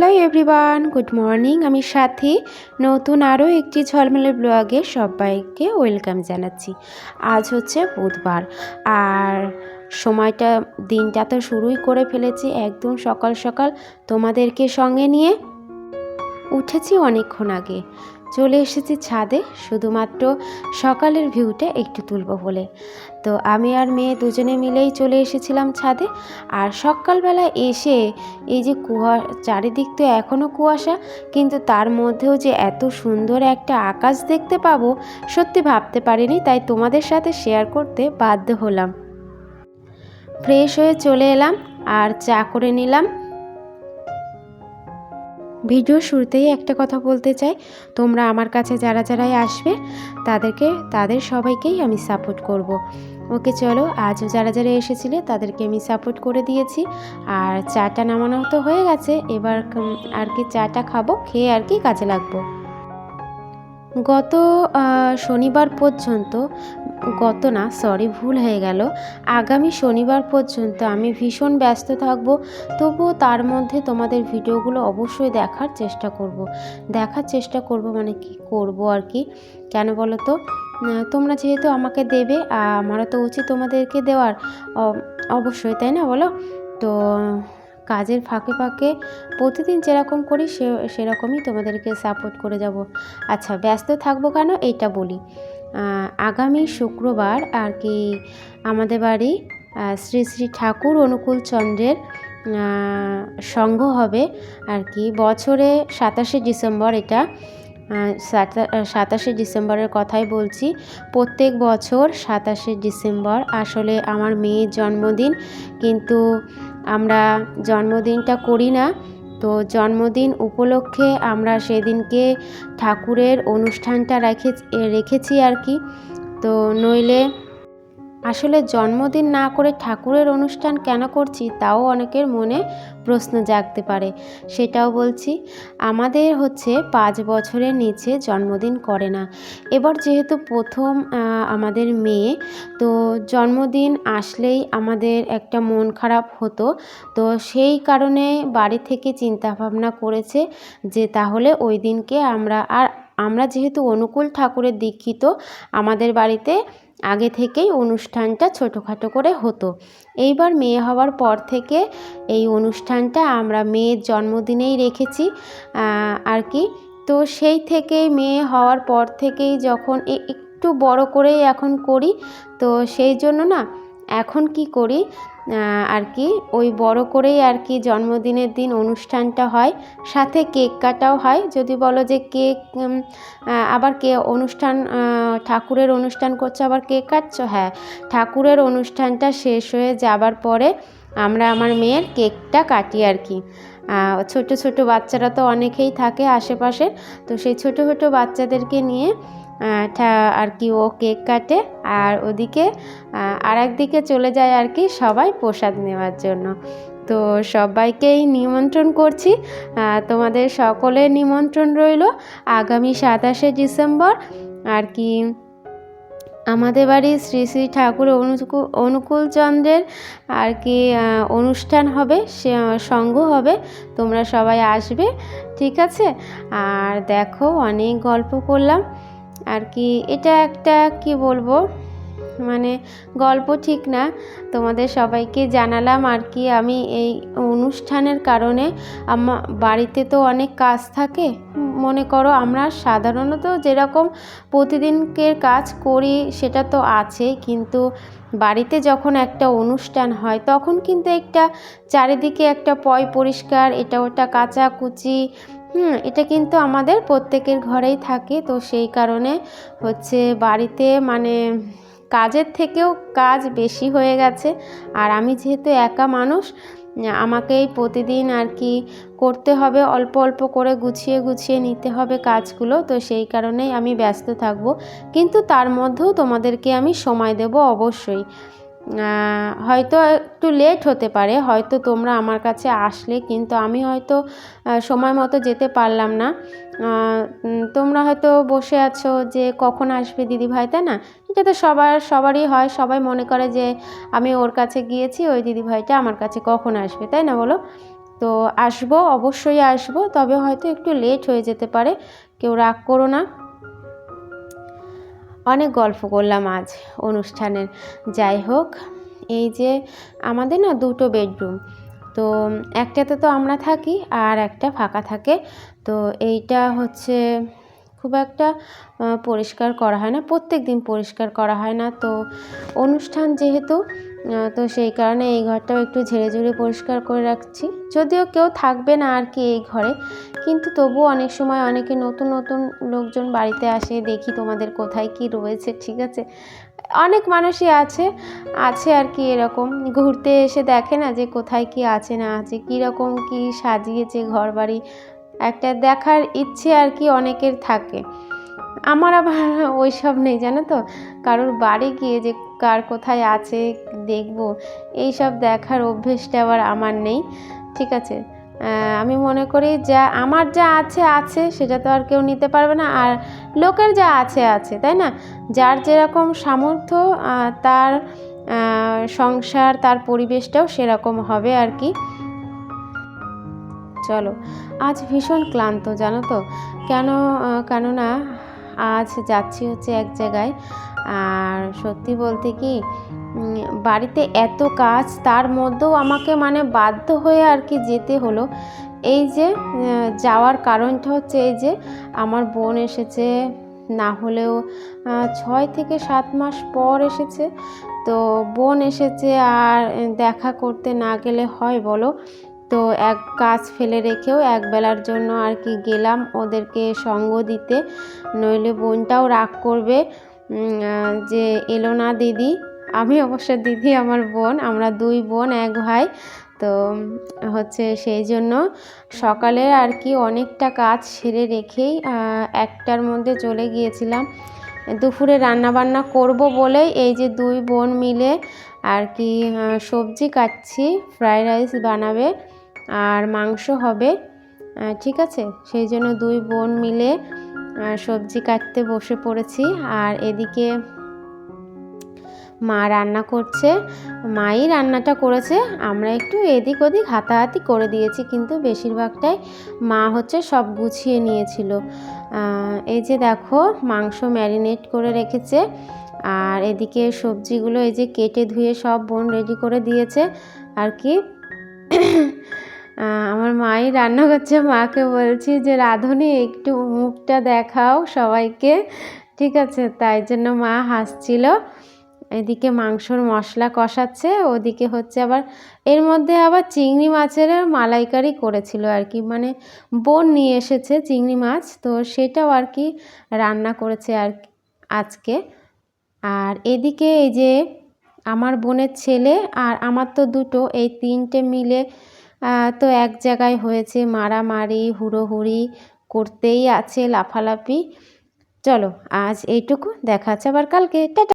Hello everyone, good morning. আমি সাথী, নতুন আরও একটি ঝলমলে ব্লগে সবাইকে ওয়েলকাম জানাচ্ছি। আজ হচ্ছে বুধবার, আর সময়টা, দিনটা তো শুরুই করে ফেলেছি একদম সকাল সকাল। তোমাদেরকে সঙ্গে নিয়ে উঠেছি অনেকক্ষণ আগে। চলে এসেছি ছাদে, শুধুমাত্র সকালের ভিউটা একটু তুলব বলে। তো আমি আর মেয়ে দুজনে মিলেই চলে এসেছিলাম ছাদে, আর সকালবেলা এসে এই যে কুয়া চারিদিক তো এখনও কুয়াশা, কিন্তু তার মধ্যেও যে এত সুন্দর একটা আকাশ দেখতে পাবো, সত্যি ভাবতে পারিনি, তাই তোমাদের সাথে শেয়ার করতে বাধ্য হলাম। ফ্রেশ হয়ে চলে এলাম, আর চা করে নিলাম ভিডিও শুরুতেই একটা কথা বলতে চাই। তোমরা আমার কাছে যারা যারাই আসবে, তাদেরকে, তাদের সবাইকেই আমি সাপোর্ট করব। ওকে চলো, আজও যারা যারা এসেছিলে, তাদেরকে আমি সাপোর্ট করে দিয়েছি। আর চাটা নামানো তো হয়ে গেছে, এবার আর কি চাটা খাব, খেয়ে আর কি কাজে লাগবো। গত শনিবার পর্যন্ত গত না সরি ভুল হয়ে গেল। আগামী শনিবার পর্যন্ত আমি ভীষণ ব্যস্ত থাকব, তবুও তার মধ্যে তোমাদের ভিডিওগুলো অবশ্যই দেখার চেষ্টা করব। দেখার চেষ্টা করব মানে কি করব আর কি? কেন বলো তো? তোমরা যেহেতু আমাকে দেবে আমারও তো উচিত তোমাদেরকে দেওয়ার অবশ্যই, তাই না বলো? তো, কাজের ফাঁকে ফাঁকে প্রতিদিন যেরকম করি সে, সেরকমই তোমাদেরকে সাপোর্ট করে যাব। আচ্ছা ব্যস্ত থাকব কেন? এইটা বলি। আগামী শুক্রবার আর কি আমাদের বাড়ি শ্রী শ্রী ঠাকুর অনুকূল চন্দ্রের সংঘ হবে আর কি। বছরে সাতাশে ডিসেম্বর এটা সাতাশে ডিসেম্বরের কথাই বলছি। প্রত্যেক বছর সাতাশে ডিসেম্বর আসলে আমার মেয়ের জন্মদিন, কিন্তু আমরা জন্মদিনটা করি না। তো জন্মদিন উপলক্ষে আমরা সেদিনকে ঠাকুরের অনুষ্ঠানটা রেখে রেখেছি আর কি। তো নইলে আসলে জন্মদিন না করে ঠাকুরের অনুষ্ঠান কেন করছি তাও অনেকের মনে প্রশ্ন জাগতে পারে। সেটাও বলছি, আমাদের হচ্ছে পাঁচ বছরের নিচে জন্মদিন করে না। এবার যেহেতু প্রথম আমাদের মেয়ে, তো জন্মদিন আসলেই আমাদের একটা মন খারাপ হতো। তো সেই কারণে বাড়ি থেকে চিন্তাভাবনা করেছে যে তাহলে ওই দিনকে আমরা, আর আমরা যেহেতু অনুকূল ঠাকুরের দীক্ষিত, আমাদের বাড়িতে আগে থেকেই অনুষ্ঠানটা ছোটোখাটো করে হতো। এইবার মেয়ে হওয়ার পর থেকে এই অনুষ্ঠানটা আমরা মেয়ের জন্মদিনেই রেখেছি আর কি। তো সেই থেকে মেয়ে হওয়ার পর থেকেই যখন একটু বড় করেই এখন করি, তো সেই জন্য না এখন কি করি? আর কি, ওই বড় করেই আর কি জন্মদিনের দিন অনুষ্ঠানটা হয়। সাথে কেক কাটাও হয়। যদি বলো যে কেক আবার কে অনুষ্ঠান ঠাকুরের অনুষ্ঠান করছ, আবার কেক কাটছো? হ্যাঁ ঠাকুরের অনুষ্ঠানটা শেষ হয়ে যাবার পরে আমরা আমার মেয়ের কেকটা কাটি আর কি। ছোট ছোট বাচ্চারা তো অনেকেই থাকে আশেপাশে তো সেই ছোট ছোট বাচ্চাদেরকে নিয়ে আর কি ও কেক কাটে। আর ওদিকে আর একদিকে চলে যায় আর কি সবাই প্রসাদ নেওয়ার জন্য। তো সবাইকেই নিমন্ত্রণ করছি। তোমাদের সকলের নিমন্ত্রণ রইল আগামী সাতাশে ডিসেম্বর। আর কি, আমাদের বাড়ি শ্রী শ্রী ঠাকুর অনুকূল অনুকূল চন্দ্রের আর কি অনুষ্ঠান হবে, সে, সঙ্গ হবে। তোমরা সবাই আসবে, ঠিক আছে? আর দেখো, অনেক গল্প করলাম। আর কি, এটা একটা, কি বলব মানে গল্প ঠিক না। তোমাদের সবাইকে জানালাম আর কি, আমি এই অনুষ্ঠানের কারণে আমার বাড়িতে তো অনেক কাজ থাকে। মনে করো আমরা সাধারণত যেরকম প্রতিদিনকের কাজ করি সেটা তো আছে, কিন্তু বাড়িতে যখন একটা অনুষ্ঠান হয়, তখন কিন্তু একটা চারিদিকে একটা পয় পরিষ্কার, এটা ওটা কাচাকুচি হুম, এটা কিন্তু আমাদের প্রত্যেকের ঘরেই থাকে। তো সেই কারণে হচ্ছে বাড়িতে মানে কাজের থেকেও কাজ বেশি হয়ে গেছে। আর আমি যেহেতু একা মানুষ আমাকেই প্রতিদিন আর কি করতে হবে, অল্প অল্প করে গুছিয়ে গুছিয়ে নিতে হবে কাজগুলো। তো সেই কারণেই আমি ব্যস্ত থাকব। কিন্তু তার মধ্যেও তোমাদেরকে আমি সময় দেব অবশ্যই। হয়তো একটু লেট হতে পারে, হয়তো তোমরা আমার কাছে আসলে, কিন্তু আমি হয়তো সময় মতো যেতে পারলাম না। তোমরা হয়তো বসে আছো যে কখন আসবে দিদিভাই তাই না? এটা তো সবার, সবারই হয়, সবাই মনে করে যে আমি ওর কাছে গিয়েছি, ওই দিদিভাইটা আমার কাছে কখন আসবে, তাই না বলো? তো আসব, অবশ্যই আসব, তবে হয়তো একটু লেট হয়ে যেতে পারে, কেউ রাগ করো না। অনেক গল্প করলাম আজ অনুষ্ঠানের। যাই হোক, এই যে আমাদের না দুটো বেডরুম, তো একটাতে তো আমরা থাকি আর একটা ফাঁকা থাকে। তো এইটা হচ্ছে খুব একটা পরিষ্কার করা হয় না প্রত্যেক দিন পরিষ্কার করা হয় না। তো অনুষ্ঠান যেহেতু তো সেই কারণে এই ঘরটাও একটু ঝেড়ে ঝুড়ে পরিষ্কার করে রাখছি। যদিও কেউ থাকবে না আর কি এই ঘরে, কিন্তু তবুও অনেক সময় অনেকে নতুন নতুন লোকজন বাড়িতে আসে, দেখি তোমাদের কোথায় কি রয়েছে, ঠিক আছে? অনেক মানুষই আছে আছে আর কি এরকম। ঘুরতে এসে দেখে না যে কোথায় কি আছে, না আছে, কীরকম কি সাজিয়েছে ঘর বাড়ি একটা দেখার ইচ্ছে আর কি অনেকের থাকে। আমার আবার ওই সব নেই, জানো তো? কারোর বাড়ি গিয়ে যে কার কোথায় আছে দেখব, এই সব দেখার অভ্যেসটা আবার আমার নেই, ঠিক আছে? আমি মনে করি যা, আমার যা আছে আছে, সেটা তো আর কেউ নিতে পারবে না, আর লোকের যা আছে আছে, তাই না? যার যেরকম সামর্থ্য তার সংসার, তার পরিবেশটাও সেরকম হবে আর কি। চলো, আজ ভীষণ ক্লান্ত, জানো তো? কেন কেননা আজ যাচ্ছি হচ্ছে এক জায়গায়। আর সত্যি বলতে কি বাড়িতে এত কাজ, তার মধ্যেও আমাকে মানে বাধ্য হয়ে আর কি যেতে হলো। এই যে যাওয়ার কারণটা হচ্ছে এই যে, আমার বোন এসেছে, না হলেও ছয় থেকে সাত মাস পর এসেছে। তো বোন এসেছে আর দেখা করতে না গেলে হয় বলো? তো এক কাজ ফেলে রেখেও এক বেলার জন্য আর কি গেলাম ওদেরকে সঙ্গ দিতে। নইলে বোনটাও রাগ করবে যে এলো না দিদি। আমি অবশ্য দিদি আমার বোন, আমরা দুই বোন, এক ভাই। তো হচ্ছে সেই জন্য সকালে আর কি অনেকটা কাজ সেরে রেখেই একটার মধ্যে চলে গিয়েছিলাম। দুপুরে রান্না বান্না করব বলেই এই যে দুই বোন মিলে আর কি সবজি কাটছি, ফ্রাইড রাইস বানাবে। আর মাংস হবে। ঠিক আছে? সেই জন্য দুই বোন মিলে সবজি কাটতে বসে পড়েছি। আর এদিকে মা রান্না করছে। মাই রান্নাটা করেছে। আমরা একটু এদিক ওদিক হাতাহাতি করে দিয়েছি, কিন্তু বেশিরভাগটাই মা হচ্ছে সব গুছিয়ে নিয়েছিল। এই যে দেখো, মাংস ম্যারিনেট করে রেখেছে। আর এদিকে সবজিগুলো এই যে কেটে ধুয়ে সব বোন রেডি করে দিয়েছে। আর কি? আমার মাই রান্না করছে। মাকে বলছি যে, রাঁধুনি, একটু মুখটা দেখাও সবাইকে। ঠিক আছে, তাই জন্য মা হাসছিল। এদিকে মাংসর মশলা কষাচ্ছে, ওদিকে হচ্ছে আবার, এর মধ্যে আবার চিংড়ি মাছের মালাইকারি করেছিল আর কি। মানে বোন নিয়ে এসেছে চিংড়ি মাছ, তো সেটাও আর কি রান্না করেছে আর আজকে। আর এদিকে এই যে, আমার বোনের ছেলে আর আমার তো দুটো, এই তিনটে মিলে তো এক জায়গায় হয়েছে মারামারি, হুড়োহুড়ি করতেই আছে, লাফালাফি। চলো, আজ এইটুকু। দেখা আছে আবার কালকে। টাটা।